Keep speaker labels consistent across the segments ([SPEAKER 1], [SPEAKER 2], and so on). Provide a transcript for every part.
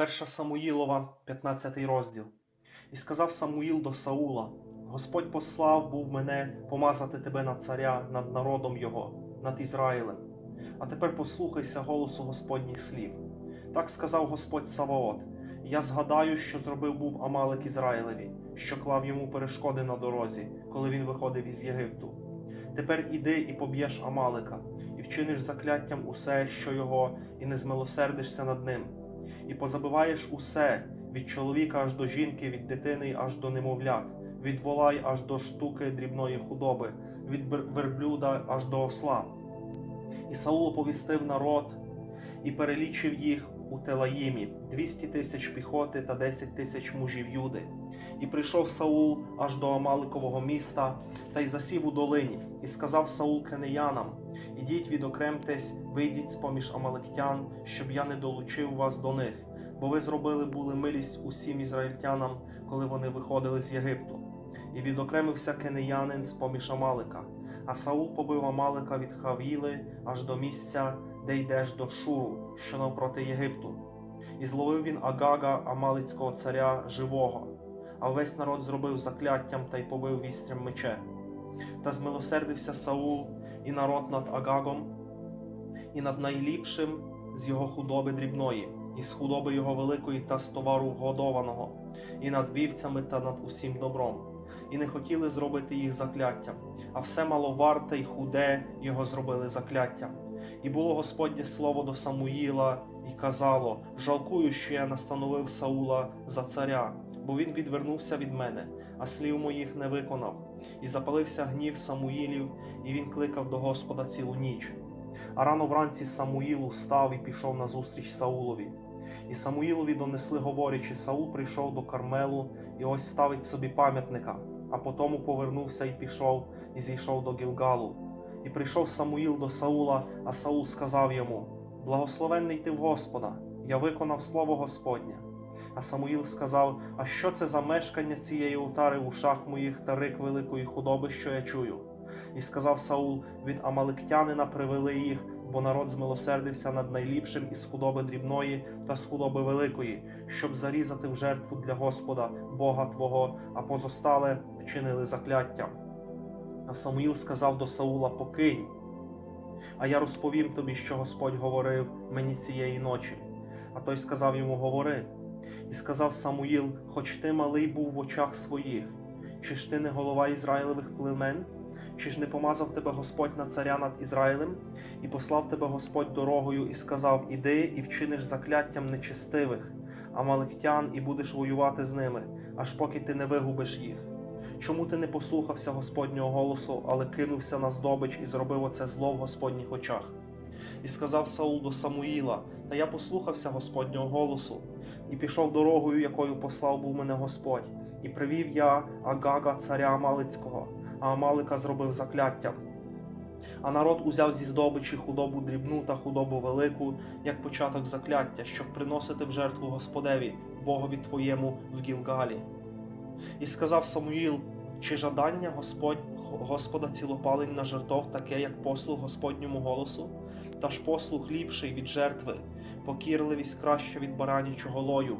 [SPEAKER 1] Перша Самуїлова, 15 розділ. І сказав Самуїл до Саула: Господь послав був мене помазати тебе на царя над народом його, над Ізраїлем. А тепер послухайся голосу Господніх слів. Так сказав Господь Саваот: Я згадаю, що зробив був Амалик Ізраїлеві, що клав йому перешкоди на дорозі, коли він виходив із Єгипту. Тепер іди і поб'єш Амалика, і вчиниш закляттям усе, що його, і не змилосердишся над ним і позабиваєш усе від чоловіка аж до жінки, від дитини аж до немовлят, від волай аж до штуки дрібної худоби, від верблюда аж до осла. І Саул оповістив народ і перелічив їх у Телаїмі 200 тисяч піхоти та 10 тисяч мужів Юди. І прийшов Саул аж до Амаликового міста та й засів у долині, і сказав Саул кенеянам: Ідіть відокремтесь, вийдіть з поміж амаликтян, щоб я не долучив вас до них, бо ви зробили були милість усім ізраїльтянам, коли вони виходили з Єгипту. І відокремився кенеянин з поміж Амалика. А Саул побив Амалика від Хавіли аж до місця, де йдеш до Шуру, що навпроти Єгипту. І зловив він Агага, Амалицького царя живого, а весь народ зробив закляттям та й побив вістрям мече. Та змилосердився Саул і народ над Агагом, і над найліпшим з його худоби дрібної, і з худоби його великої та з товару вгодованого, і над вівцями та над усім добром, і не хотіли зробити їх закляттям, а все маловарте й худе його зробили закляттям. І було Господнє слово до Самуїла, і казало: Жалкую, що я настановив Саула за царя, бо він відвернувся від мене, а слів моїх не виконав. І запалився гнів Самуїлів, і він кликав до Господа цілу ніч. А рано вранці Самуїл устав і пішов назустріч Саулові. І Самуїлові донесли, говорячи, Саул прийшов до Кармелу і ось ставить собі пам'ятника, а потому повернувся і пішов, і зійшов до Гілгалу. І прийшов Самуїл до Саула, а Саул сказав йому: Благословенний ти в Господа, я виконав слово Господнє. А Самуїл сказав: А що це за мешкання цієї отари в ушах моїх та рик великої худоби, що я чую? І сказав Саул: від Амаликтянина привели їх, бо народ змилосердився над найліпшим із худоби дрібної та з худоби великої, щоб зарізати в жертву для Господа, Бога Твого, а позостале вчинили закляття. А Самуїл сказав до Саула: Покинь. А я розповім тобі, що Господь говорив мені цієї ночі. А той сказав йому: Говори. І сказав Самуїл: Хоч ти малий був в очах своїх, чи ж ти не голова Ізраїлевих племен? Чи ж не помазав тебе Господь на царя над Ізраїлем, і послав тебе Господь дорогою, і сказав: Іди і вчиниш закляттям нечестивих, амаликтян, і будеш воювати з ними, аж поки ти не вигубиш їх. Чому ти не послухався Господнього голосу, але кинувся на здобич і зробив оце зло в Господніх очах? І сказав Саул до Самуїла: Та я послухався Господнього голосу, і пішов дорогою, якою послав був мене Господь, і привів я Агага, царя Амалицького, а Амалика зробив закляттям. А народ узяв зі здобичі худобу дрібну та худобу велику, як початок закляття, щоб приносити в жертву Господеві, Богові твоєму в Гілгалі. І сказав Самуїл, чи жадання Господь, Господа цілопалень на жертов таке, як послуг Господньому голосу, та ж послуг ліпший від жертви, покірливість краще від баранячого лою,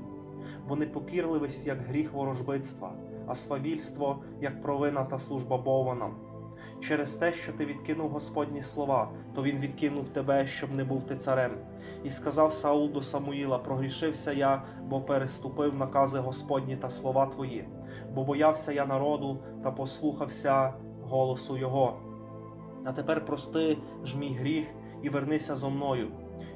[SPEAKER 1] бо непокірливість, як гріх ворожбитства, а свавільство, як провина та служба бованам. Через те, що ти відкинув Господні слова, то він відкинув тебе, щоб не був ти царем. І сказав Саул до Самуїла: Прогрішився я, бо переступив накази Господні та слова твої, бо боявся я народу та послухався голосу його. А тепер прости ж мій гріх і вернися зо мною,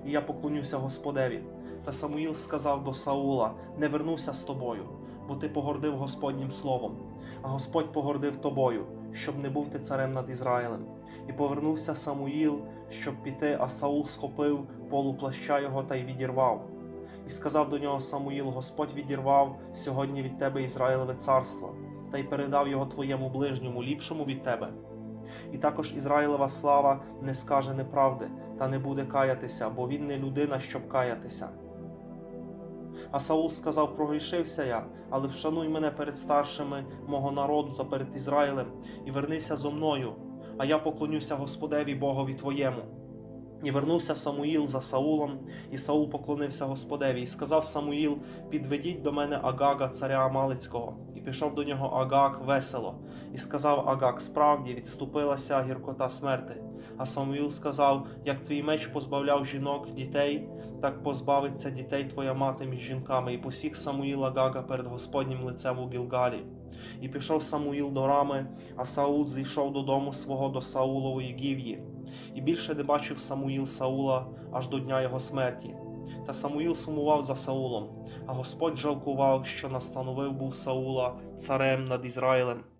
[SPEAKER 1] і я поклонюся Господеві. Та Самуїл сказав до Саула: Не вернуся з тобою, бо ти погордив Господнім словом, а Господь погордив тобою, щоб не був ти царем над Ізраїлем. І повернувся Самуїл, щоб піти, а Саул схопив полу плаща його та й відірвав. І сказав до нього Самуїл: Господь відірвав сьогодні від тебе Ізраїлеве царство, та й передав його твоєму ближньому, ліпшому від тебе. І також Ізраїлева слава не скаже неправди та не буде каятися, бо він не людина, щоб каятися. А Саул сказав: Прогрішився я, але вшануй мене перед старшими мого народу та перед Ізраїлем, і вернися зо мною, а я поклонюся Господеві Богові твоєму. І вернувся Самуїл за Саулом, і Саул поклонився Господеві, і сказав Самуїл: Підведіть до мене Агага, царя Амалицького. І пішов до нього Агаг весело, і сказав Агаг: Справді відступилася гіркота смерти. А Самуїл сказав: Як твій меч позбавляв жінок дітей, так позбавиться дітей твоя мати між жінками. І посік Самуїл Агага перед Господнім лицем у Гілгалі. І пішов Самуїл до рами, а Саул зійшов додому свого до Саулової гів'ї. І більше не бачив Самуїл Саула аж до дня його смерті. Та Самуїл сумував за Саулом, а Господь жалкував, що настановив був Саула царем над Ізраїлем.